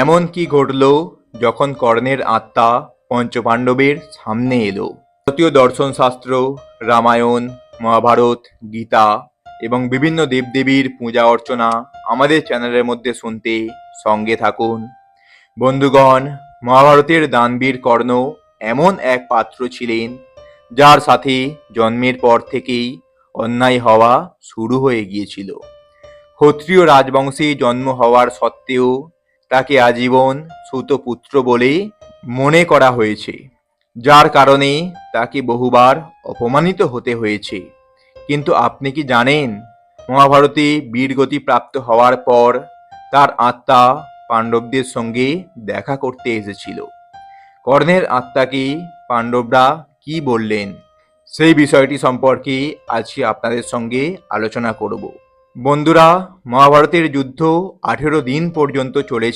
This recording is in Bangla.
এমন কি ঘটল যখন কর্ণের আত্মা পঞ্চপাণ্ডবের সামনে এলো? ভারতীয় দর্শন শাস্ত্র, রামায়ণ, মহাভারত, গীতা এবং বিভিন্ন দেবদেবীর পূজা অর্চনা আমাদের চ্যানেলের মধ্যে শুনতে সঙ্গে থাকুন। বন্ধুগণ, মহাভারতের দানবীর কর্ণ এমন এক পাত্র ছিলেন যার সাথে জন্মের পর থেকেই অন্যায় হওয়া শুরু হয়ে গিয়েছিল। ক্ষত্রিয় রাজবংশে জন্ম হওয়ার সত্ত্বেও তাকে আজীবন সুতপুত্র বলে মনে করা হয়েছে। যার কারণে তাকে বহুবার অপমানিত হতে হয়েছে। কিন্তু আপনি কি জানেন, মহাভারতে বীরগতি প্রাপ্ত হওয়ার পর তার আত্মা পাণ্ডবদের সঙ্গে দেখা করতে এসেছিল। কর্ণের আত্মাকে পাণ্ডবরা কি বললেন, সেই বিষয়টি সম্পর্কে আজকে আপনাদের সঙ্গে আলোচনা করব। বন্ধুরা, মহাভারতের যুদ্ধ আঠেরো দিন পর্যন্ত চলেছে।